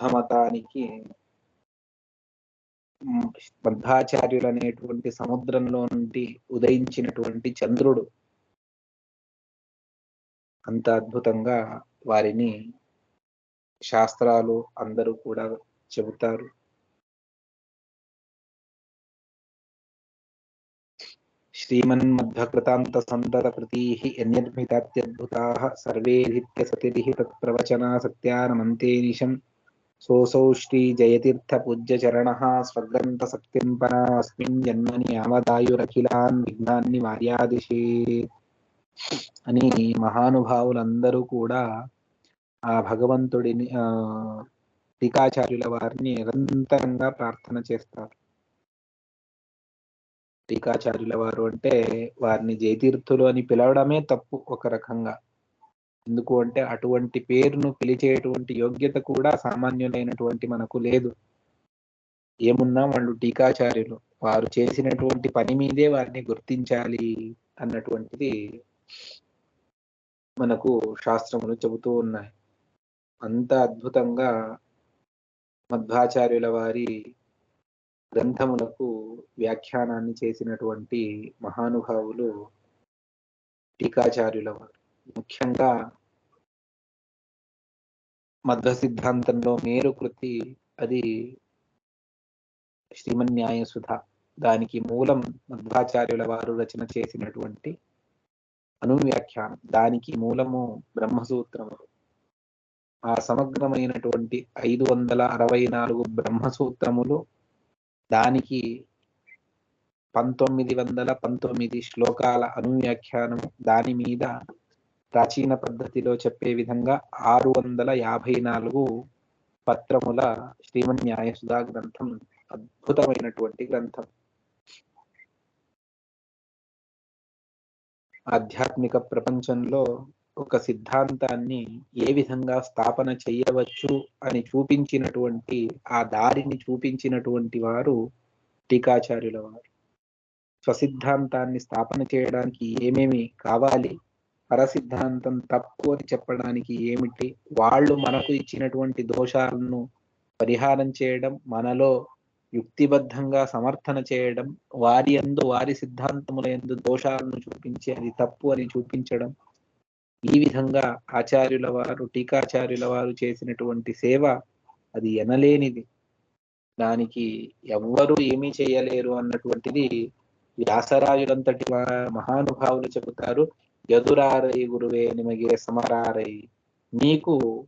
బౌద్ధ మతానికి బద్ధాచార్యులు అనేటువంటి సముద్రంలో నుండి ఉదయించినటువంటి చంద్రుడు అంత అద్భుతంగా వారిని శాస్త్రాలు అందరూ కూడా చెబుతారు. శ్రీమన్మధ్వకృతాంత సంతత కృతీ ఎన్యర్మితాత్యద్భుతా సర్వే నిత్య సతిరిః తత్ప్రవచనా సత్యానమంతే నిశం సోసౌ శ్రీ జయతీర్థ పూజ్య చరణ స్వగ్రంథ శక్తిం పరాస్మిన్ జన్మని యావదాయురఖిలాన్ విఘ్నాన్ని వార్యాదిశే అని మహానుభావులందరూ కూడా ఆ భగవంతుడిని ఆ టీకాచార్యుల వారిని నిరంతరంగా ప్రార్థన చేస్తారు। టీకాచార్యుల వారు అంటే వారిని జయతీర్థులు అని పిలవడమే తప్పు ఒక రకంగా। ఎందుకు అంటే అటువంటి పేరును పిలిచేటువంటి యోగ్యత కూడా సామాన్యులైనటువంటి మనకు లేదు. ఏమున్నా వాళ్ళు టీకాచార్యులు. వారు చేసినటువంటి పని మీదే వారిని గుర్తించాలి అన్నటువంటిది మనకు శాస్త్రములు చెబుతూ ఉన్నాయి. అంత అద్భుతంగా మధ్వాచార్యుల వారి గ్రంథములకు వ్యాఖ్యానాన్ని చేసినటువంటి మహానుభావులు టీకాచార్యుల వారు. ముఖ్యంగా మధ్వ సిద్ధాంతంలో మేరు కృతి అది శ్రీమన్యాయ సుధ దానికి మూలం మధ్వాచార్యుల వారు రచన చేసినటువంటి అనువ్యాఖ్యానం. దానికి మూలము బ్రహ్మసూత్రములు ఆ సమగ్రమైనటువంటి ఐదు వందల అరవై నాలుగు బ్రహ్మసూత్రములు దానికి పంతొమ్మిది వందల పంతొమ్మిది శ్లోకాల అనువ్యాఖ్యానము దాని మీద ప్రాచీన పద్ధతిలో చెప్పే విధంగా ఆరు వందల యాభై నాలుగు పత్రముల శ్రీమన్యాయ సుధా గ్రంథం అద్భుతమైనటువంటి గ్రంథం. ఆధ్యాత్మిక ప్రపంచంలో ఒక సిద్ధాంతాన్ని ఏ విధంగా స్థాపన చేయవచ్చు అని చూపించినటువంటి ఆ దారిని చూపించినటువంటి వారు టీకాచార్యుల వారు. స్వసిద్ధాంతాన్ని స్థాపన చేయడానికి ఏమేమి కావాలి పరసిద్ధాంతం తప్పు అని చెప్పడానికి ఏమిటి? వాళ్ళు మనకు ఇచ్చినటువంటి దోషాలను పరిహారం చేయడం మనలో యుక్తిబద్ధంగా సమర్థన చేయడం వారి ఎందు వారి సిద్ధాంతముల ఎందు దోషాలను చూపించి అది తప్పు అని చూపించడం ఈ విధంగా ఆచార్యుల వారు టీకాచార్యుల వారు చేసినటువంటి సేవ అది ఎనలేనిది. దానికి ఎవ్వరూ ఏమీ చేయలేరు అన్నటువంటిది వ్యాసరాజులంతటి మహానుభావులు చెబుతారు. ఎదురారై గురువే నిమగే సమరారై. మీకు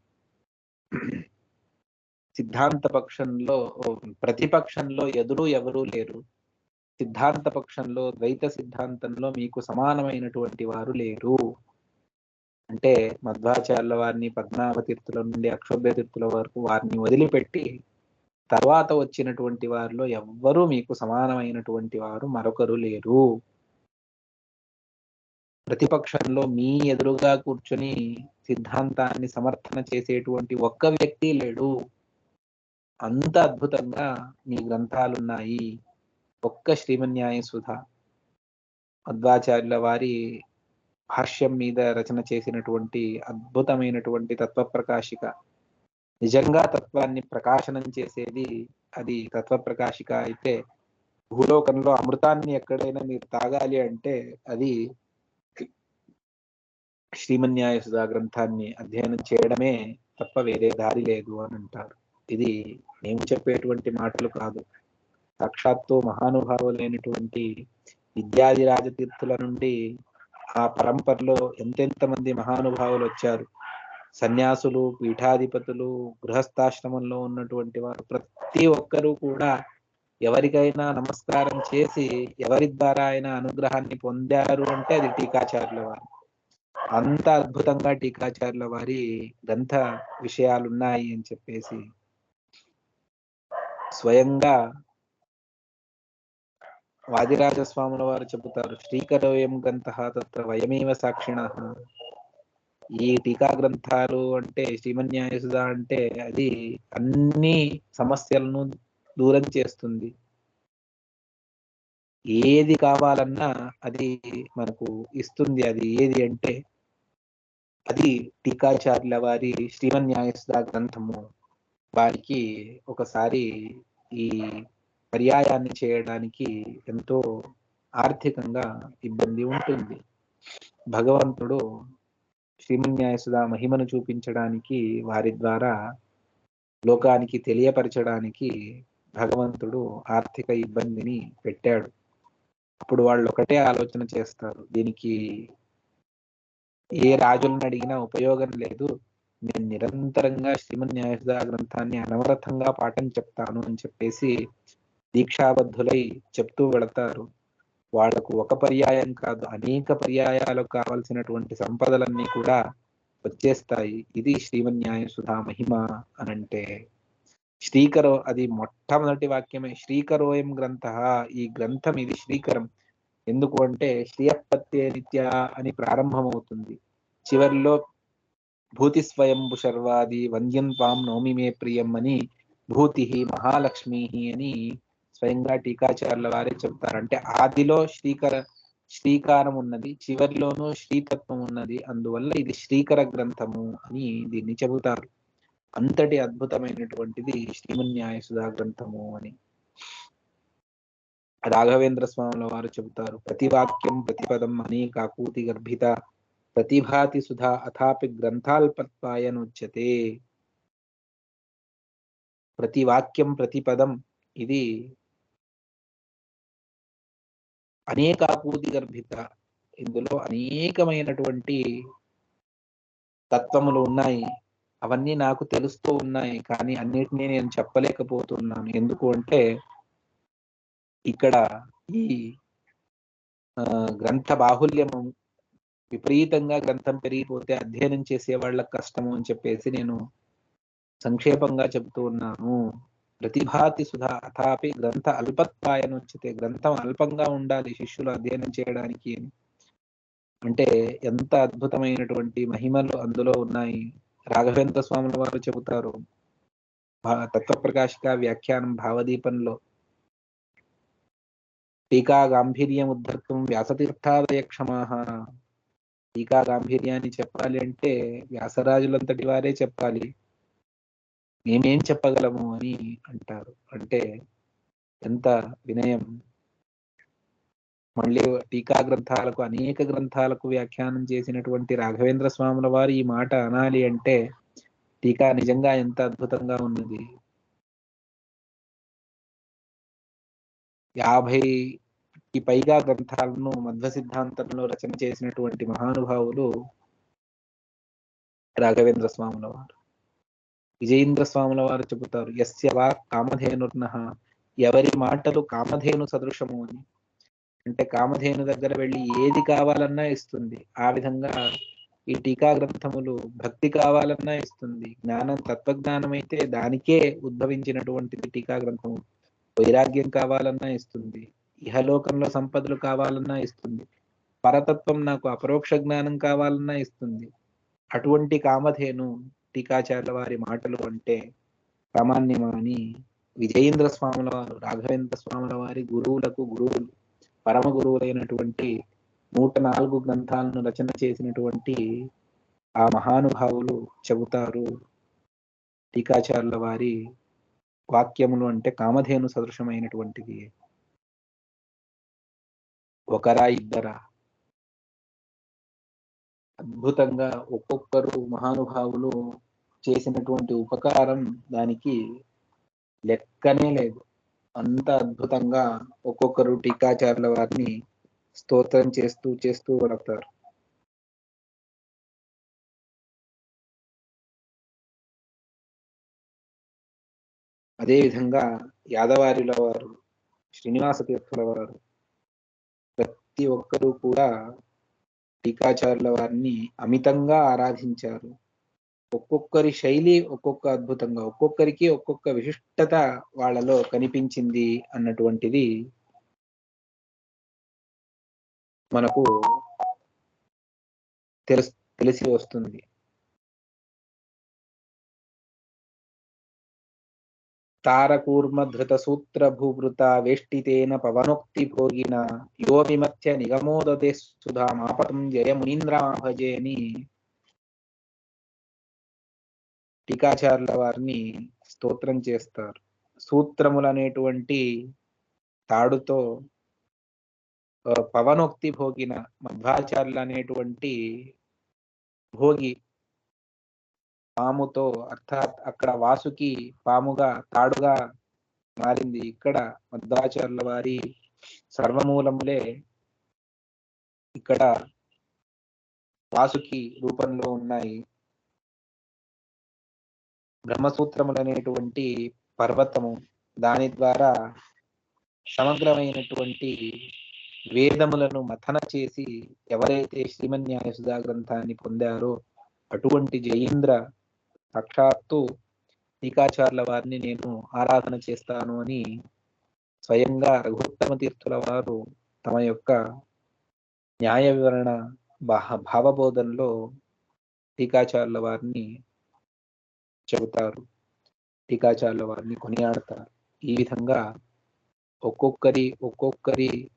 సిద్ధాంత పక్షంలో ప్రతిపక్షంలో ఎదురు ఎవరూ లేరు. సిద్ధాంత పక్షంలో ద్వైత సిద్ధాంతంలో మీకు సమానమైనటువంటి వారు లేరు. అంటే మధ్వాచార్యుల వారిని పద్మావ తీర్థుల నుండి అక్షోభ్య తీర్థుల వరకు వారిని వదిలిపెట్టి తర్వాత వచ్చినటువంటి వారిలో ఎవ్వరూ మీకు సమానమైనటువంటి వారు మరొకరు లేరు. ప్రతిపక్షంలో మీ ఎదురుగా కూర్చొని సిద్ధాంతాన్ని సమర్థన చేసేటువంటి ఒక్క వ్యక్తి లేడు. అంత అద్భుతంగా మీ గ్రంథాలున్నాయి. ఒక్క శ్రీమన్యాయ సుధ. మధ్వాచార్యుల వారి భాష్యం మీద రచన చేసినటువంటి అద్భుతమైనటువంటి తత్వప్రకాశిక. నిజంగా తత్వాన్ని ప్రకాశనం చేసేది అది తత్వప్రకాశిక అయితే భూలోకంలో అమృతాన్ని ఎక్కడైనా మీరు తాగాలి అంటే అది శ్రీమన్యాయ సుధా గ్రంథాన్ని అధ్యయనం చేయడమే తప్ప వేరే దారి లేదు అని అంటారు. ఇది మేము చెప్పేటువంటి మాటలు కాదు. సాక్షాత్తు మహానుభావులైనటువంటి విద్యాది రాజతీర్థుల నుండి ఆ పరంపరలో ఎంతెంత మంది మహానుభావులు వచ్చారు. సన్యాసులు పీఠాధిపతులు గృహస్థాశ్రమంలో ఉన్నటువంటి వారు ప్రతి ఒక్కరూ కూడా ఎవరికైనా నమస్కారం చేసి ఎవరి ద్వారా అయినా అనుగ్రహాన్ని పొందారు అంటే అది టీకాచారుల వారు. అంత అద్భుతంగా టీకాచార్యుల వారి గ్రంథ విషయాలు ఉన్నాయి అని చెప్పేసి స్వయంగా వాదిరాజస్వాముల వారు చెబుతారు. శ్రీకరోయం గ్రంథ తత్ర వయమేవ సాక్షిణ. ఈ టీకా గ్రంథాలు అంటే శ్రీమన్యాయసుధ అంటే అది అన్ని సమస్యలను దూరం చేస్తుంది. ఏది కావాలన్నా అది మనకు ఇస్తుంది. అది ఏది అంటే అది టీకాచార్యుల వారి శ్రీమన్ శ్రీమన్యాయసుధ గ్రంథము. వారికి ఒకసారి ఈ పర్యాయాన్ని చేయడానికి ఎంతో ఆర్థికంగా ఇబ్బంది ఉంటుంది. భగవంతుడు శ్రీమన్యాయసుధ మహిమను చూపించడానికి వారి ద్వారా లోకానికి తెలియపరచడానికి భగవంతుడు ఆర్థిక ఇబ్బందిని పెట్టాడు. అప్పుడు వాళ్ళు ఒకటే ఆలోచన చేస్తారు. దీనికి ఏ రాజులను అడిగినా ఉపయోగం లేదు. నేను నిరంతరంగా శ్రీమన్యాయసుధ గ్రంథాన్ని అనవరతంగా పాఠం చెప్తాను అని చెప్పేసి దీక్షాబద్ధులై చెప్తూ వెళతారు. వాళ్ళకు ఒక పర్యాయం కాదు అనేక పర్యాయాలకు కావలసినటువంటి సంపదలన్నీ కూడా వచ్చేస్తాయి. ఇది శ్రీమన్ సుధా మహిమ అనంటే. శ్రీకరో అది మొట్టమొదటి వాక్యమే. శ్రీకరోయం గ్రంథ. ఈ గ్రంథం ఇది శ్రీకరం. ఎందుకు అంటే శ్రీయపత్తే నిత్య అని ప్రారంభమవుతుంది. చివరిలో భూతి స్వయంభు శర్వాది వంద్యం త్వాం నోమి మే ప్రియం అని భూతి మహాలక్ష్మి అని స్వయంగా టీకాచార్యుల వారే చెప్తారు అంటే ఆదిలో శ్రీకర శ్రీకారం ఉన్నది చివరిలోనూ శ్రీతత్వం ఉన్నది అందువల్ల ఇది శ్రీకర గ్రంథము అని దీన్ని చెబుతారు. అంతటి అద్భుతమైనటువంటిది శ్రీమన్యాయ సుధా గ్రంథము అని. రాఘవేంద్ర స్వాముల వారు చెబుతారు ప్రతి వాక్యం ప్రతిపదం అనేక ఆకూతి గర్భిత ప్రతిభాతి సుధా అథాపి గ్రంథాల్పత్వాయనుచ్యతే ప్రతి వాక్యం ప్రతి పదం ఇది అనేకాకూతి గర్భిత. ఇందులో అనేకమైనటువంటి తత్వములు ఉన్నాయి. అవన్నీ నాకు తెలుస్తూ ఉన్నాయి కానీ అన్నిటినీ నేను చెప్పలేకపోతున్నాను. ఎందుకు అంటే ఇక్కడ ఈ గ్రంథ బాహుల్యము విపరీతంగా గ్రంథం పెరిగిపోతే అధ్యయనం చేసే వాళ్ళకి కష్టము అని చెప్పేసి నేను సంక్షేపంగా చెబుతూ ఉన్నాను. ప్రతిభాతి సుధా అథాపి గ్రంథ అల్పత్వాయను వచ్చితే గ్రంథం అల్పంగా ఉండాలి శిష్యులు అధ్యయనం చేయడానికి అంటే ఎంత అద్భుతమైనటువంటి మహిమలు అందులో ఉన్నాయి. రాఘవేంద్ర స్వాముల వారు చెబుతారు. తత్వప్రకాశిక వ్యాఖ్యానం భావదీపంలో టీకా గాంభీర్యం ఉద్ధర్తం వ్యాసతీర్థాదయ క్షమాహ టీకా గాంభీర్యాన్ని చెప్పాలి అంటే వ్యాసరాజులంతటి వారే చెప్పాలి. మేమేం చెప్పగలము అని అంటారు. అంటే ఎంత వినయం. మళ్ళీ టీకా గ్రంథాలకు అనేక గ్రంథాలకు వ్యాఖ్యానం చేసినటువంటి రాఘవేంద్ర స్వాముల వారు ఈ మాట అనాలి అంటే టీకా నిజంగా ఎంత అద్భుతంగా ఉన్నది. యాభై ఈ పైగా గ్రంథాలను మధ్వ సిద్ధాంతంలో రచన చేసినటువంటి మహానుభావులు రాఘవేంద్ర స్వాముల వారు. విజయేంద్ర స్వాముల వారు చెబుతారు యస్య వా కామధేనుర్న ఎవరి మాటలు కామధేను సదృశము అని. అంటే కామధేను దగ్గర వెళ్ళి ఏది కావాలన్నా ఇస్తుంది. ఆ విధంగా ఈ టీకా గ్రంథములు భక్తి కావాలన్నా ఇస్తుంది. జ్ఞానం తత్వజ్ఞానం అయితే దానికే ఉద్భవించినటువంటిది టీకా గ్రంథము. వైరాగ్యం కావాలన్నా ఇస్తుంది. ఇహలోకంలో సంపదలు కావాలన్నా ఇస్తుంది. పరతత్వం నాకు అపరోక్ష జ్ఞానం కావాలన్నా ఇస్తుంది. అటువంటి కామధేను టీకాచార్య వారి మాటలు అంటే ప్రామాణ్యమాని విజయేంద్ర స్వాముల వారు రాఘవేంద్ర స్వాముల వారి గురువులకు గురువులు పరమ గురువులైనటువంటి నూట నాలుగు గ్రంథాలను రచన చేసినటువంటి ఆ మహానుభావులు చెబుతారు. టీకాచార్యుల వారి వాక్యములు అంటే కామధేను సదృశమైనటువంటిది. ఒకరా ఇద్దరా? అద్భుతంగా ఒక్కొక్కరు మహానుభావులు చేసినటువంటి ఉపకారం దానికి లెక్కనే లేదు. అంత అద్భుతంగా ఒక్కొక్కరు టీకాచారుల వారిని స్తోత్రం చేస్తూ చేస్తూ పడతారు అదేవిధంగా యాదవారిల వారు శ్రీనివాస తీర్థుల వారు ప్రతి ఒక్కరూ కూడా టీకాచారుల వారిని అమితంగా ఆరాధించారు. ఒక్కొక్కరి శైలి ఒక్కొక్క అద్భుతంగా ఒక్కొక్కరికి ఒక్కొక్క విశిష్టత వాళ్ళలో కనిపించింది అన్నటువంటిది మనకు తెలుసు తెలిసి వస్తుంది. తారకూర్మధృత సూత్ర భూభృత వేష్టితేన పవనోక్తి భోగిన యో విమత్య నిగమోదతే సుధామాపతం జయ మునీంద్రమాభజే అని టీకాచార్యుల వారిని స్తోత్రం చేస్తారు. సూత్రములు అనేటువంటి తాడుతో పవనోక్తి భోగిన మధ్వాచార్యులు అనేటువంటి భోగి పాముతో అర్థాత్ అక్కడ వాసుకి పాముగా తాడుగా మారింది. ఇక్కడ మధ్వాచార్యుల వారి సర్వమూలములే ఇక్కడ వాసుకి రూపంలో ఉన్నాయి. బ్రహ్మసూత్రములు అనేటువంటి పర్వతము దాని ద్వారా సమగ్రమైనటువంటి వేదములను మథన చేసి ఎవరైతే శ్రీమన్యాయ సుధా గ్రంథాన్ని పొందారో అటువంటి జయీంద్ర సాక్షాత్తు టీకాచార్ల వారిని నేను ఆరాధన చేస్తాను అని స్వయంగా రఘుత్తమ తీర్థుల వారు తమ యొక్క న్యాయ వివరణ భావబోధనలో టీకాచార్ల వారిని చెబుతారు. టీకాచార్ల వారిని కొనియాడతారు. ఈ విధంగా ఒక్కొక్కరి ఒక్కొక్కరి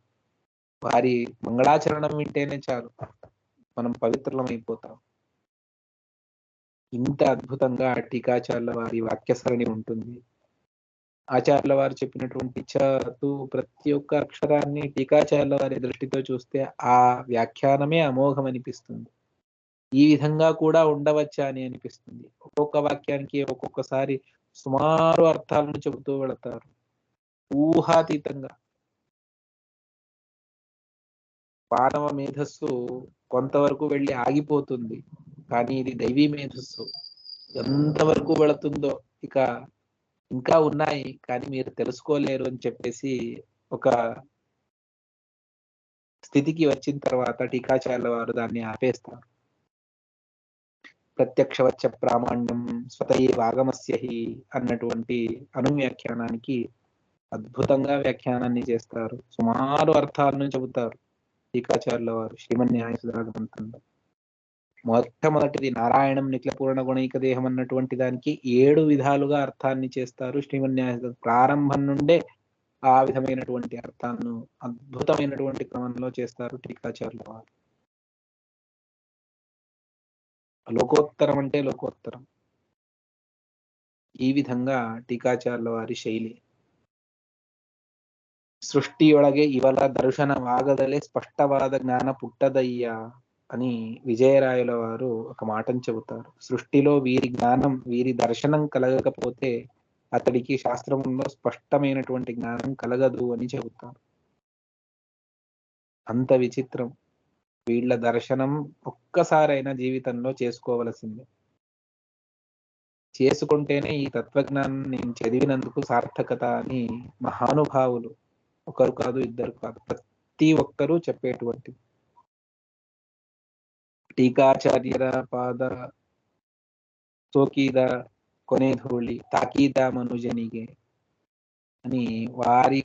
వారి మంగళాచరణం వింటేనే చాలు. మనం పవిత్రమైపోతాం ఇంత అద్భుతంగా టీకాచార్ల వారి వాక్యసరణి ఉంటుంది. ఆచార్యుల వారు చెప్పినటువంటి చతు ప్రతి ఒక్క అక్షరాన్ని టీకాచార్యుల వారి దృష్టితో చూస్తే ఆ వ్యాఖ్యానమే అమోఘం అనిపిస్తుంది. ఈ విధంగా కూడా ఉండవచ్చా అని అనిపిస్తుంది. ఒక్కొక్క వాక్యానికి ఒక్కొక్కసారి సుమారు అర్థాలను చెబుతూ వెళతారు. ఊహాతీతంగా. మానవ మేధస్సు కొంతవరకు వెళ్ళి ఆగిపోతుంది. కానీ ఇది దైవీ మేధస్సు. ఎంతవరకు వెళుతుందో ఇక ఇంకా ఉన్నాయి కానీ మీరు తెలుసుకోలేరు అని చెప్పేసి ఒక స్థితికి వచ్చిన తర్వాత టీకాచార్యుల వారు దాన్ని ఆపేస్తారు. ప్రత్యక్షవచ్చ ప్రామాణ్యం స్వతయే వాగమస్యహి అన్నటువంటి అనువ్యాఖ్యానానికి అద్భుతంగా వ్యాఖ్యానాన్ని చేస్తారు. సుమారు అర్థాలను చెబుతారు టీకాచార్యుల వారు. శ్రీమన్యాయ సుధాగ్రంథంలో మొట్టమొదటిది నారాయణం నిఖిలపూర్ణ గుణైక దేహం అన్నటువంటి దానికి ఏడు విధాలుగా అర్థాన్ని చేస్తారు. శ్రీమన్యాస ప్రారంభం నుండే ఆ విధమైనటువంటి అర్థాలను అద్భుతమైనటువంటి క్రమంలో చేస్తారు టీకాచార్యుల వారు. లోకోత్తరం అంటే లోకోత్తరం. ఈ విధంగా ವಿಧಾನ శైలి. సృష్టి ಶೈಲಿ ఇవల దర్శన వాగదలే స్పష్టవాద జ్ఞాన పుట్టదయ్యా. అని విజయరాయుల వారు ఒక మాటను చెబుతారు. సృష్టిలో వీరి జ్ఞానం వీరి దర్శనం కలగకపోతే అతడికి శాస్త్రంలో స్పష్టమైనటువంటి జ్ఞానం కలగదు అని చెబుతారు. అంత విచిత్రం. వీళ్ళ దర్శనం ఒక్కసారైనా జీవితంలో చేసుకోవలసిందే. చేసుకుంటేనే ఈ తత్వజ్ఞానం నేను చదివినందుకు సార్థకత అని మహానుభావులు ఒకరు కాదు ఇద్దరు కాదు ప్రతి ఒక్కరూ చెప్పేటువంటి టీకాచార్యర పాద తోకీద కొనేహూళి ಧೂಳಿ తాకీద ಮನುಜನಿಗೆ. అని వారి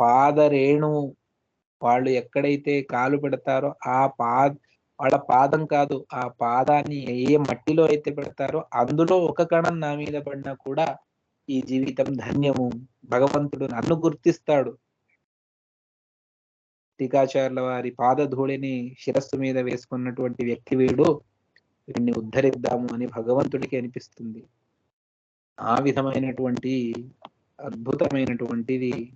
పాద రేణు వాళ్ళు ఎక్కడైతే కాలు పెడతారో ఆ పాద వాళ్ళ పాదం కాదు ఆ పాదాన్ని ఏ మట్టిలో అయితే పెడతారో అందులో ఒక కణం నా మీద పడినా కూడా ఈ జీవితం ధన్యము భగవంతుడు నన్ను గుర్తిస్తాడు టీకాచార్యుల వారి పాదధూళిని శిరస్సు మీద వేసుకున్నటువంటి వ్యక్తి వీడు. వీడిని ఉద్ధరిద్దాము అని భగవంతుడికి అనిపిస్తుంది. ఆ విధమైనటువంటి అద్భుతమైనటువంటిది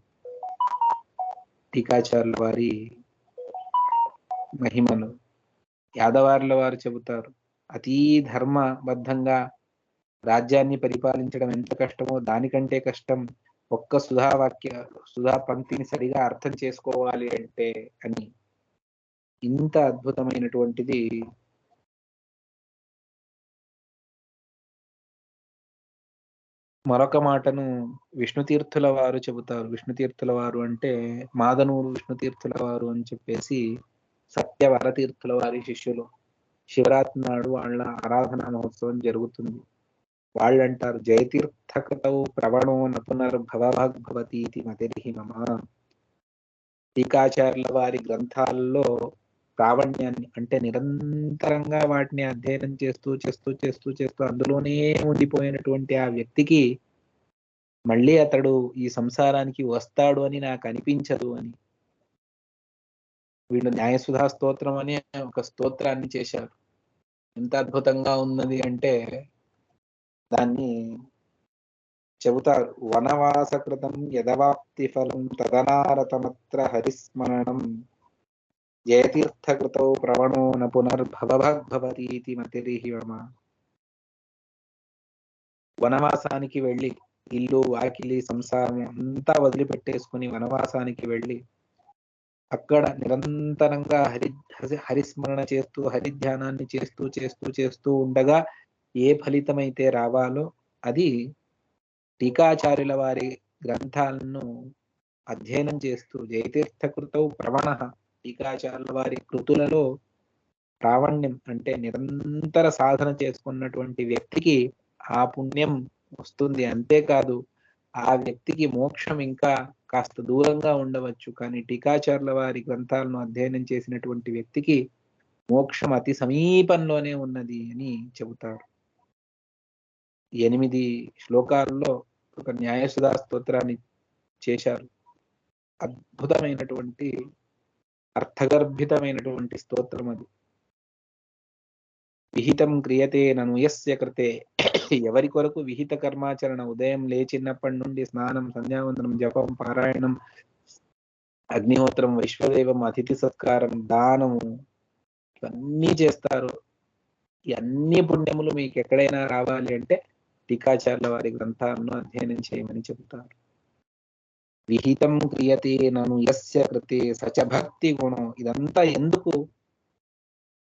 టీకాచార్యుల వారి మహిమలు. యాదవార్ల వారు చెబుతారు అతీ ధర్మబద్ధంగా రాజ్యాన్ని పరిపాలించడం ఎంత కష్టమో దానికంటే కష్టం. ఒక్క సుధావాక్య సుధా పంక్తిని సరిగా అర్థం చేసుకోవాలి అంటే అని. ఇంత అద్భుతమైనటువంటిది మరొక మాటను విష్ణుతీర్థుల వారు చెబుతారు. విష్ణుతీర్థుల వారు అంటే మాదనూరు విష్ణుతీర్థుల వారు అని చెప్పేసి సత్యవరతీర్థుల వారి శిష్యులు. శివరాత్రి నాడు వాళ్ళ ఆరాధన మహోత్సవం జరుగుతుంది. వాళ్ళు అంటారు జయతీర్థకతౌ ప్రవణో నపునర్భవభవతి ఇది మతిరిహి మమ. టీకాచార్యుల వారి గ్రంథాల్లో ప్రావణ్యాన్ని అంటే నిరంతరంగా వాటిని అధ్యయనం చేస్తూ చేస్తూ చేస్తూ చేస్తూ అందులోనే ఉండిపోయినటువంటి ఆ వ్యక్తికి మళ్ళీ అతడు ఈ సంసారానికి వస్తాడు అని నాకు అనిపించదు అని. వీళ్ళు న్యాయసుధా స్తోత్రం అని ఒక స్తోత్రాన్ని చేశారు. ఎంత అద్భుతంగా ఉన్నది అంటే దాన్ని చెబుతారు. వనవాసకృతం యదవాప్తి ఫలం తదనారతమత్ర హరిస్మరణం. జయతీర్థకృతౌ ప్రవణో న పునర్భవభవతీతి మతిరిహి మమ. వనవాసానికి వెళ్ళి ఇల్లు వాకిలి సంసారం అంతా వదిలిపెట్టేసుకుని వనవాసానికి వెళ్ళి అక్కడ నిరంతరంగా హరి హరి- హరిస్మరణ చేస్తూ హరిధ్యానాన్ని చేస్తూ చేస్తూ చేస్తూ ఉండగా ఏ ఫలితమైతే రావాలో అది టీకాచార్యుల వారి గ్రంథాలను అధ్యయనం చేస్తూ జయతీర్థకృతవు ప్రవణ టీకాచార్యుల వారి కృతులలో ప్రావణ్యం అంటే నిరంతర సాధన చేసుకున్నటువంటి వ్యక్తికి ఆ పుణ్యం వస్తుంది. అంతేకాదు ఆ వ్యక్తికి మోక్షం ఇంకా కాస్త దూరంగా ఉండవచ్చు. కానీ టీకాచార్యుల వారి గ్రంథాలను అధ్యయనం చేసినటువంటి వ్యక్తికి మోక్షం అతి సమీపంలోనే ఉన్నది అని చెబుతారు. ఎనిమిది శ్లోకాల్లో ఒక న్యాయసుధా స్తోత్రాన్ని చేశారు. అద్భుతమైనటువంటి అర్థగర్భితమైనటువంటి స్తోత్రం అది. విహితం క్రియతే నను యస్య కృతే. ఎవరి కొరకు విహిత కర్మాచరణ ఉదయం లేచినప్పటి నుండి స్నానం సంధ్యావందనం జపం పారాయణం అగ్నిహోత్రం వైశ్వదేవం అతిథి సత్కారం దానము ఇవన్నీ చేస్తారు. ఇవన్నీ అన్ని పుణ్యములు మీకు ఎక్కడైనా రావాలి అంటే టీకాచార్యుల వారి గ్రంథాలను అధ్యయనం చేయమని చెబుతారు. విహితం క్రియతే నను యస్య కృతే సచ భక్తి గుణం. ఇదంతా ఎందుకు?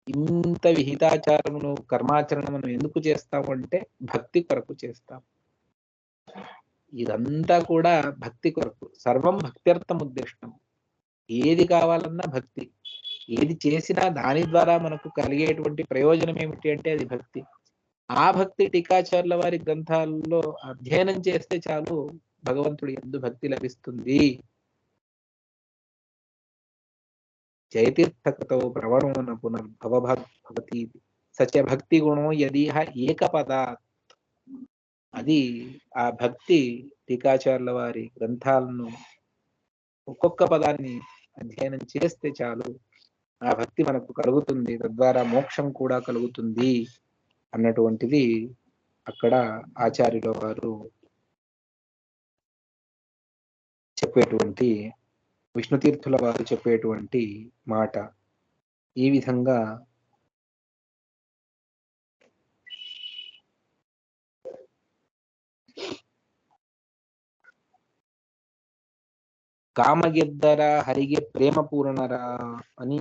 ఇంత విహితాచారమును కర్మాచరణ మనం ఎందుకు చేస్తాము అంటే భక్తి కొరకు చేస్తాం. ఇదంతా కూడా భక్తి కొరకు. సర్వం భక్త్యర్థం ఉద్దిష్టం. ఏది కావాలన్నా భక్తి. ఏది చేసినా దాని ద్వారా మనకు కలిగేటువంటి ప్రయోజనం ఏమిటి అంటే అది భక్తి. ఆ భక్తి టీకాచార్యుల వారి గ్రంథాల్లో అధ్యయనం చేస్తే చాలు భగవంతుడి ఎందు భక్తి లభిస్తుంది. జయతీర్థకతో ప్రవణోన పునర్భవభవతి సచ భక్తి గుణం యదీహ ఏకపదాత్. అది ఆ భక్తి టీకాచార్యుల వారి గ్రంథాలను ఒక్కొక్క పదాన్ని అధ్యయనం చేస్తే చాలు ఆ భక్తి మనకు కలుగుతుంది. తద్వారా మోక్షం కూడా కలుగుతుంది. అన్నటువంటిది అక్కడ ఆచార్యుల వారు చెప్పేటువంటి విష్ణుతీర్థుల వారు చెప్పేటువంటి మాట. ఈ విధంగా కామగిద్దరా హరిగే ప్రేమ పూరణరా అని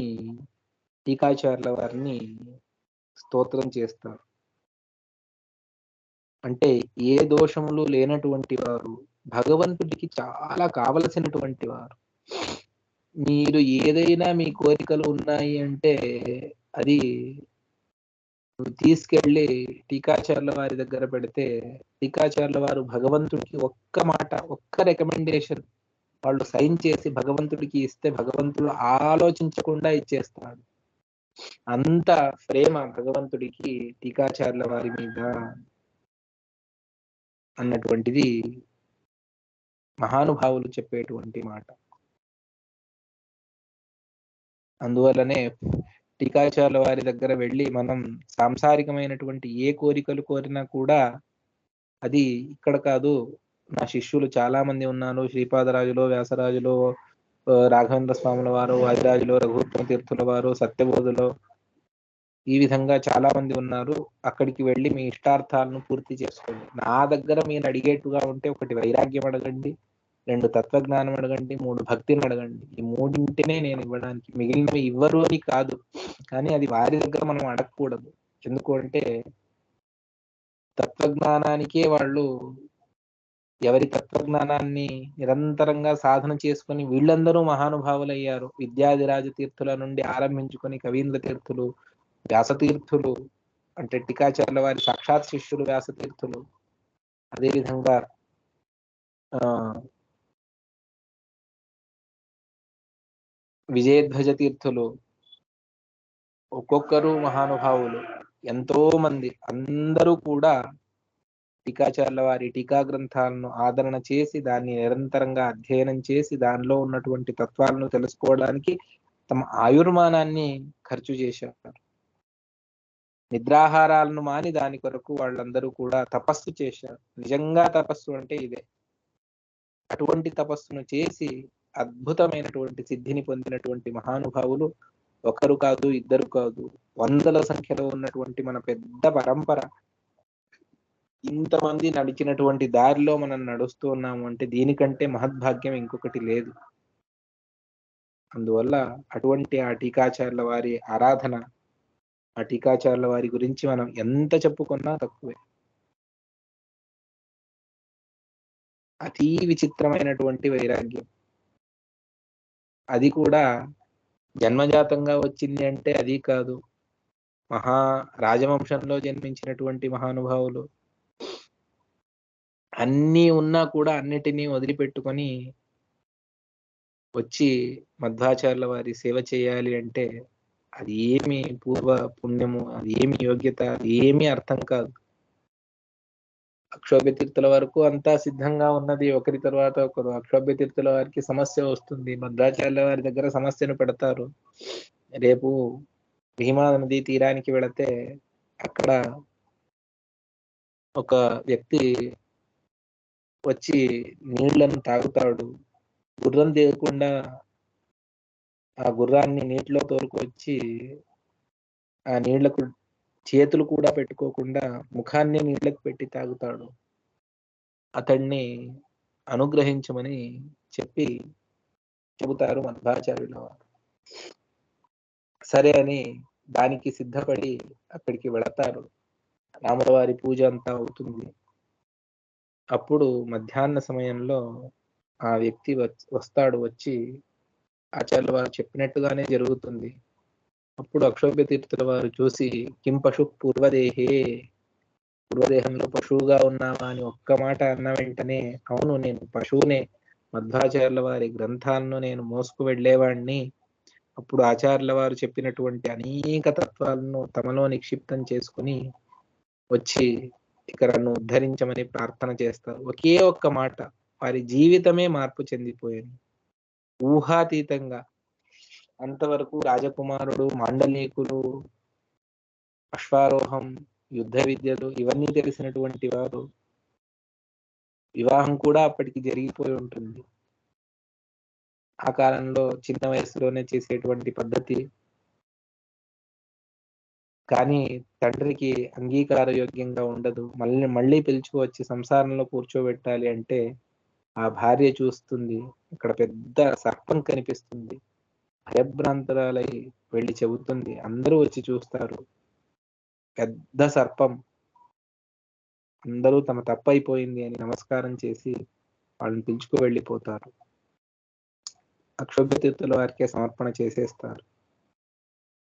టీకాచార్యుల వారిని స్తోత్రం చేస్తారు. అంటే ఏ దోషములు లేనటువంటి వారు భగవంతుడికి చాలా కావలసినటువంటి వారు. మీరు ఏదైనా మీ కోరికలు ఉన్నాయి అంటే అది తీసుకెళ్ళి టీకాచార్ల వారి దగ్గర పెడితే టీకాచార్ల వారు భగవంతుడికి ఒక్క మాట ఒక్క రికమెండేషన్ వాళ్ళు సైన్ చేసి భగవంతుడికి ఇస్తే భగవంతుడు ఆలోచించకుండా ఇచ్చేస్తాడు. అంత ప్రేమ భగవంతుడికి టీకాచార్ల వారి మీద. అన్నటువంటిది మహానుభావులు చెప్పేటువంటి మాట. అందువల్లనే టీకాచార్యుల వారి దగ్గర వెళ్ళి మనం సాంసారికమైనటువంటి ఏ కోరికలు కోరినా కూడా అది ఇక్కడ కాదు నా శిష్యులు చాలా మంది ఉన్నారు శ్రీపాదరాజులో వ్యాసరాజులో రాఘవేంద్ర స్వాముల వారు వాదిరాజులో రఘుత్తమ తీర్థుల వారు సత్యబోధులో ఈ విధంగా చాలా మంది ఉన్నారు. అక్కడికి వెళ్ళి మీ ఇష్టార్థాలను పూర్తి చేసుకోండి. నా దగ్గర మీరు అడిగేట్టుగా ఉంటే ఒకటి వైరాగ్యం అడగండి రెండు తత్వజ్ఞానం అడగండి మూడు భక్తిని అడగండి. ఈ మూడింటినే నేను ఇవ్వడానికి మిగిలినవి ఇవ్వరు అని కాదు. కానీ అది వారి దగ్గర మనం అడగకూడదు. ఎందుకు అంటే తత్వజ్ఞానానికే వాళ్ళు ఎవరి తత్వజ్ఞానాన్ని నిరంతరంగా సాధన చేసుకుని వీళ్ళందరూ మహానుభావులయ్యారు. విద్యాధిరాజ తీర్థుల నుండి ఆరంభించుకొని కవీంద్ర తీర్థులు వ్యాసతీర్థులు అంటే టీకాచార్యుల వారి సాక్షాత్ శిష్యులు వ్యాసతీర్థులు. అదేవిధంగా ఆ విజయధ్వజ తీర్థులు ఒక్కొక్కరు మహానుభావులు ఎంతో మంది అందరూ కూడా టీకాచార్యుల వారి టీకా గ్రంథాలను ఆదరణ చేసి దాన్ని నిరంతరంగా అధ్యయనం చేసి దానిలో ఉన్నటువంటి తత్వాలను తెలుసుకోవడానికి తమ ఆయుర్మానాన్ని ఖర్చు చేశారు. నిద్రాహారాలను మాని దాని కొరకు వాళ్ళందరూ కూడా తపస్సు చేశారు. నిజంగా తపస్సు అంటే ఇదే. అటువంటి తపస్సును చేసి అద్భుతమైనటువంటి సిద్ధిని పొందినటువంటి మహానుభావులు ఒకరు కాదు ఇద్దరు కాదు వందల సంఖ్యలో ఉన్నటువంటి మన పెద్ద పరంపర. ఇంతమంది నడిచినటువంటి దారిలో మనం నడుస్తూ ఉన్నాము అంటే దీనికంటే మహద్భాగ్యం ఇంకొకటి లేదు. అందువల్ల అటువంటి ఆ టీకాచార్యుల వారి ఆరాధన ఆ టీకాచారుల వారి గురించి మనం ఎంత చెప్పుకున్నా తక్కువే. అతి విచిత్రమైనటువంటి వైరాగ్యం. అది కూడా జన్మజాతంగా వచ్చింది అంటే అది కాదు. మహా రాజవంశంలో జన్మించినటువంటి మహానుభావులు అన్నీ ఉన్నా కూడా అన్నిటినీ వదిలిపెట్టుకొని వచ్చి మధ్వాచార్యుల వారి సేవ చేయాలి అంటే అది ఏమి పూర్వ పుణ్యము అది ఏమి యోగ్యత అది ఏమి అర్థం కాదు. అక్షోభ్య తీర్థుల వరకు అంతా సిద్ధంగా ఉన్నది. ఒకరి తర్వాత ఒకరు అక్షోభ్య తీర్థుల వారికి సమస్య వస్తుంది. మధ్వాచార్యుల వారి దగ్గర సమస్యను పెడతారు. రేపు భీమా నది తీరానికి వెళితే అక్కడ ఒక వ్యక్తి వచ్చి నీళ్ళను తాగుతాడు. గుర్రం తీయకుండా ఆ గుర్రాన్ని నీటిలో తోలుకొచ్చి ఆ నీళ్ళకు చేతులు కూడా పెట్టుకోకుండా ముఖాన్ని నీళ్ళకు పెట్టి తాగుతాడు. అతన్ని అనుగ్రహించమని చెప్పి చెబుతారు మధ్వాచార్యుల వారు. సరే అని దానికి సిద్ధపడి అక్కడికి వెళతారు. రాములవారి పూజ అంతా అవుతుంది. అప్పుడు మధ్యాహ్న సమయంలో ఆ వ్యక్తి వస్తాడు వచ్చి ఆచార్యుల వారు చెప్పినట్టుగానే జరుగుతుంది. అప్పుడు అక్షోభ్య తీర్థుల వారు చూసి కిం పశు పూర్వదేహే? పూర్వదేహంలో పశువుగా ఉన్నావా? అని ఒక్క మాట అన్న వెంటనే అవును నేను పశువునే. మధ్వాచార్యుల వారి గ్రంథాలను నేను మోసుకు వెళ్ళేవాడిని అప్పుడు ఆచార్యుల వారు చెప్పినటువంటి అనేక తత్వాలను తమలో నిక్షిప్తం చేసుకుని వచ్చి ఇక్కడను ఉద్ధరించమని ప్రార్థన చేస్తారు. ఒకే ఒక్క మాట వారి జీవితమే మార్పు చెందిపోయింది. ఊహాతీతంగా. అంతవరకు రాజకుమారుడు మాండలీకులు అశ్వారోహం యుద్ధ విద్యలు ఇవన్నీ తెలిసినటువంటి వారు వివాహం కూడా అప్పటికి జరిగిపోయి ఉంటుంది. ఆ కాలంలో చిన్న వయసులోనే చేసేటువంటి పద్ధతి. కానీ తండ్రికి అంగీకార యోగ్యంగా ఉండదు. మళ్ళీ మళ్ళీ పిలుచుకు వచ్చి సంసారంలో కూర్చోబెట్టాలి అంటే ఆ భార్య చూస్తుంది. ఇక్కడ పెద్ద సర్పం కనిపిస్తుంది. భయభ్రాంతరాలై వెళ్ళి చెబుతుంది. అందరూ వచ్చి చూస్తారు. పెద్ద సర్పం. అందరూ తమ తప్పైపోయింది అని నమస్కారం చేసి వాళ్ళని పిలుచుకు వెళ్ళిపోతారు. అక్షోభ్యతీర్థుల వారికే సమర్పణ చేసేస్తారు.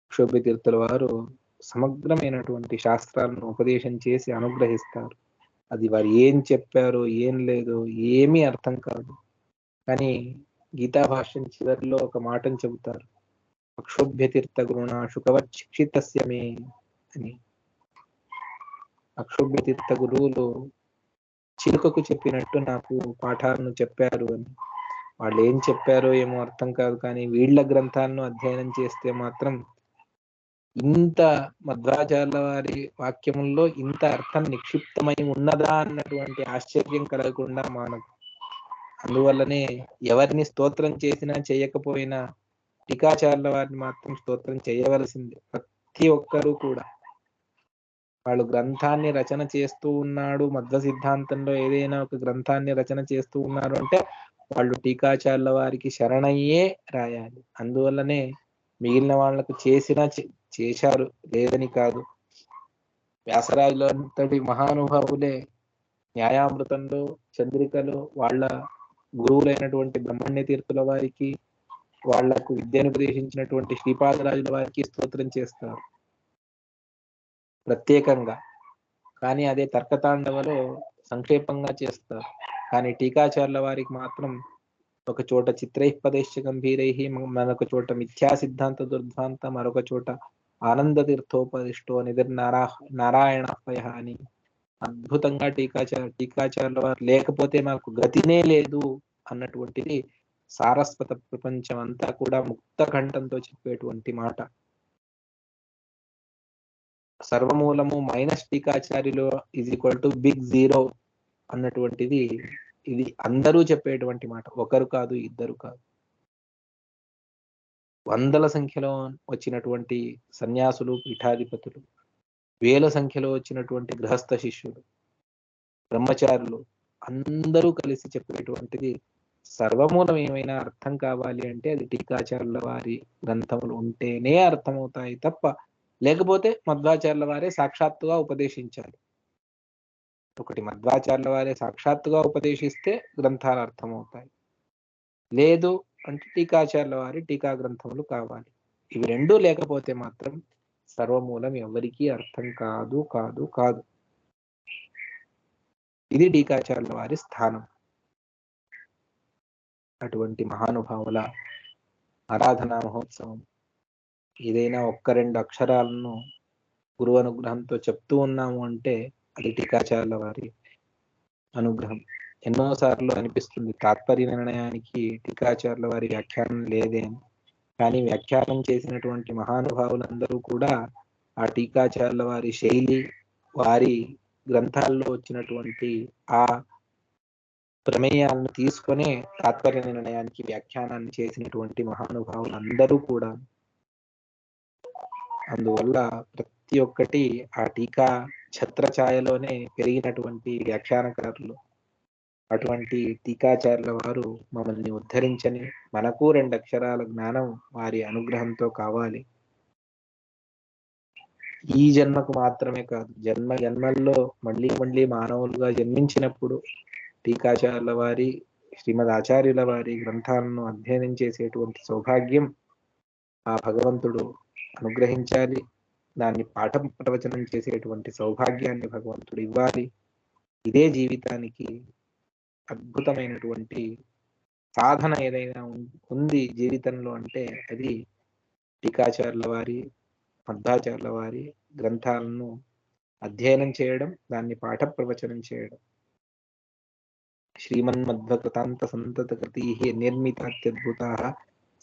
అక్షోభ్యతీర్థుల వారు సమగ్రమైనటువంటి శాస్త్రాలను ఉపదేశం చేసి అనుగ్రహిస్తారు. అది వారు ఏం చెప్పారో ఏం లేదో ఏమీ అర్థం కాదు. కానీ గీతా భాష్యం చివరిలో ఒక మాటను చెబుతారు. అక్షోభ్య తీర్థ గురుణ శుకవత్ శిక్షితస్యమే అని. అక్షోభ్య తీర్థ గురువులు చిలుకకు చెప్పినట్టు నాకు పాఠాలను చెప్పారు అని. వాళ్ళు ఏం చెప్పారో ఏమో అర్థం కాదు కానీ వీళ్ళ గ్రంథాలను అధ్యయనం చేస్తే మాత్రం ఇంత మధ్వాచార్యుల వారి వాక్యముల్లో ఇంత అర్థం నిక్షిప్తమై ఉన్నదా అన్నటువంటి ఆశ్చర్యం కలగకుండా మానదు అందువల్లనే ఎవరిని స్తోత్రం చేసినా చేయకపోయినా టీకాచార్యుల వారిని మాత్రం స్తోత్రం చేయవలసింది ప్రతి ఒక్కరూ కూడా. వాళ్ళు గ్రంథాన్ని రచన చేస్తూ ఉన్నాడు మధ్వ సిద్ధాంతంలో ఏదైనా ఒక గ్రంథాన్ని రచన చేస్తూ ఉన్నారు అంటే వాళ్ళు టీకాచార్యుల వారికి శరణయ్యే రాయాలి. అందువల్లనే మిగిలిన వాళ్ళకు చేసినా చేశారు లేదని కాదు. వ్యాసరాజులో అంతటి మహానుభావులే న్యాయామృతంలో చంద్రికలో వాళ్ళ గురువులైనటువంటి బ్రహ్మణ్య తీర్థుల వారికి వాళ్ళకు విద్యను ఉపదేశించినటువంటి శ్రీపాదరాజుల వారికి స్తోత్రం చేస్తారు. ప్రత్యేకంగా. కానీ అదే తర్కతాండవలో సంక్షేపంగా చేస్తారు. కానీ టీకాచార్యుల వారికి మాత్రం ఒక చోట చిత్రైపదేశ గంభీరై మరొక చోట మిథ్యా సిద్ధాంత దుర్ధాంత మరొక చోట ఆనంద తీర్థోపదిష్టో నిధిర్ నారా నారాయణపయ అని అద్భుతంగా టీకాచార టీకాచారుల వారు లేకపోతే మాకు గతినే లేదు అన్నటువంటిది సారస్వత ప్రపంచం అంతా కూడా ముక్త కంఠంతో చెప్పేటువంటి మాట. సర్వమూలము minus టీకాచార్యులు is equal to big zero అన్నటువంటిది ఇది అందరూ చెప్పేటువంటి మాట. ఒకరు కాదు ఇద్దరు కాదు. వందల సంఖ్యలో వచ్చినటువంటి సన్యాసులు పీఠాధిపతులు వేల సంఖ్యలో వచ్చినటువంటి గృహస్థ శిష్యులు బ్రహ్మచారులు అందరూ కలిసి చెప్పేటువంటిది సర్వమూలం ఏమైనా అర్థం కావాలి అంటే అది టీకాచారుల వారి గ్రంథములు ఉంటేనే అర్థమవుతాయి తప్ప లేకపోతే మధ్వాచార్యుల వారే సాక్షాత్తుగా ఉపదేశించాలి. ఒకటి మధ్వాచార్యుల వారే సాక్షాత్తుగా ఉపదేశిస్తే గ్రంథాలు అర్థమవుతాయి. లేదు అంటే టీకాచార్యుల వారి టీకా గ్రంథములు కావాలి. ఇవి రెండూ లేకపోతే మాత్రం సర్వమూలం ఎవరికీ అర్థం కాదు కాదు కాదు. ఇది టీకాచార్యుల వారి స్థానం. అటువంటి మహానుభావుల ఆరాధనా మహోత్సవం. ఏదైనా ఒక్క రెండు అక్షరాలను గురువు అనుగ్రహంతో చెప్తూ ఉన్నాము అంటే అది టీకాచారుల వారి అనుగ్రహం. ఎన్నోసార్లు అనిపిస్తుంది తాత్పర్య నిర్ణయానికి టీకాచారుల వారి వ్యాఖ్యానం లేదే అని. కానీ వ్యాఖ్యానం చేసినటువంటి మహానుభావులందరూ కూడా ఆ టీకాచారుల వారి శైలి వారి గ్రంథాల్లో వచ్చినటువంటి ఆ ప్రమేయాలను తీసుకునే తాత్పర్య నిర్ణయానికి వ్యాఖ్యానాన్ని చేసినటువంటి మహానుభావులు అందరూ కూడా అందువల్ల ప్రతి ఒక్కటి ఆ టీకా ఛత్రఛాయలోనే పెరిగినటువంటి వ్యాఖ్యానకారులు. అటువంటి టీకాచార్యుల వారు మమ్మల్ని ఉద్ధరించని మనకు రెండు అక్షరాల జ్ఞానం వారి అనుగ్రహంతో కావాలి. ఈ జన్మకు మాత్రమే కాదు జన్మ జన్మల్లో మళ్ళీ మళ్ళీ మానవులుగా జన్మించినప్పుడు టీకాచార్యుల వారి శ్రీమద్ ఆచార్యుల వారి గ్రంథాలను అధ్యయనం చేసేటువంటి సౌభాగ్యం ఆ భగవంతుడు అనుగ్రహించాలి. దాన్ని పాఠ ప్రవచనం చేసేటువంటి సౌభాగ్యాన్ని భగవంతుడు ఇవ్వాలి. ఇదే జీవితానికి అద్భుతమైనటువంటి సాధన ఏదైనా ఉంది జీవితంలో అంటే అది టీకాచార్యుల వారి మధ్వాచార్యుల వారి గ్రంథాలను అధ్యయనం చేయడం దాన్ని పాఠ ప్రవచనం చేయడం. శ్రీమన్మధ్వకృతాంత సంతత కృతి నిర్మితాత్యద్భుత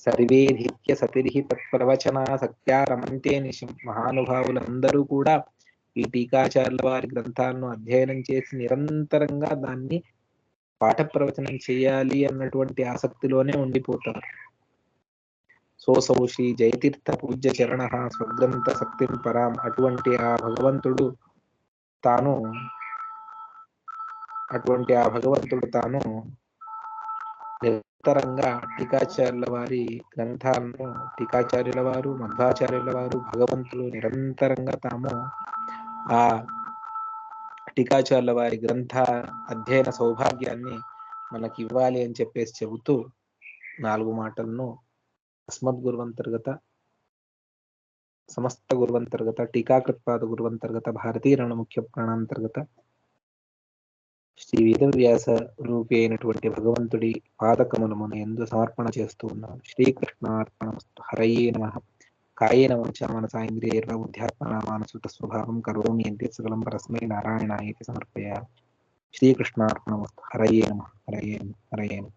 సర్వేధిత్య సతిరిహి తత్ప్రవచన సత్యా రమంతే నిశం మహానుభావులందరూ కూడా ఈ టీకాచార్యుల వారి గ్రంథాలను అధ్యయనం చేసి నిరంతరంగా దాన్ని పాఠ ప్రవచనం చేయాలి అన్నటువంటి ఆసక్తిలోనే ఉండిపోతారు. సోసౌ శ్రీ జయతీర్థ పూజ్య చరణ స్వగ్రంథ శక్తిం పరాం అటువంటి ఆ భగవంతుడు తాను అటువంటి ఆ భగవంతుడు తాను నిరంతరంగా టీకాచార్యుల వారి గ్రంథాలను టీకాచార్యుల వారు మధ్వాచార్యుల వారు భగవంతులు నిరంతరంగా తాము ఆ టీకాచార్యుల వారి గ్రంథ అధ్యయన సౌభాగ్యాన్ని మనకి ఇవ్వాలి అని చెప్పేసి చెబుతూ నాలుగు మాటలను అస్మద్ గురువంతర్గత సమస్త గురువంతర్గత టీకాకృత్పాద గురువంతర్గత భారతీయ రణముఖ్య ప్రాణాంతర్గత శ్రీ వేదవ్యాస రూపి అయినటువంటి భగవంతుడి పాదకములమును ఎందు సమర్పణ చేస్తూ ఉన్నాను శ్రీకృష్ణార్పణ హరయే నమ. కాయేన వాచ మనసాంద్రియర్వ బుద్ధ్యాత్మన మానసుత స్వభావం కరోమి యద్యత్ సకలం పరస్మై నారాయణాయేతి సమర్పయ శ్రీకృష్ణార్పణమస్తు హరయే నమ. హరయే హరయే నమ.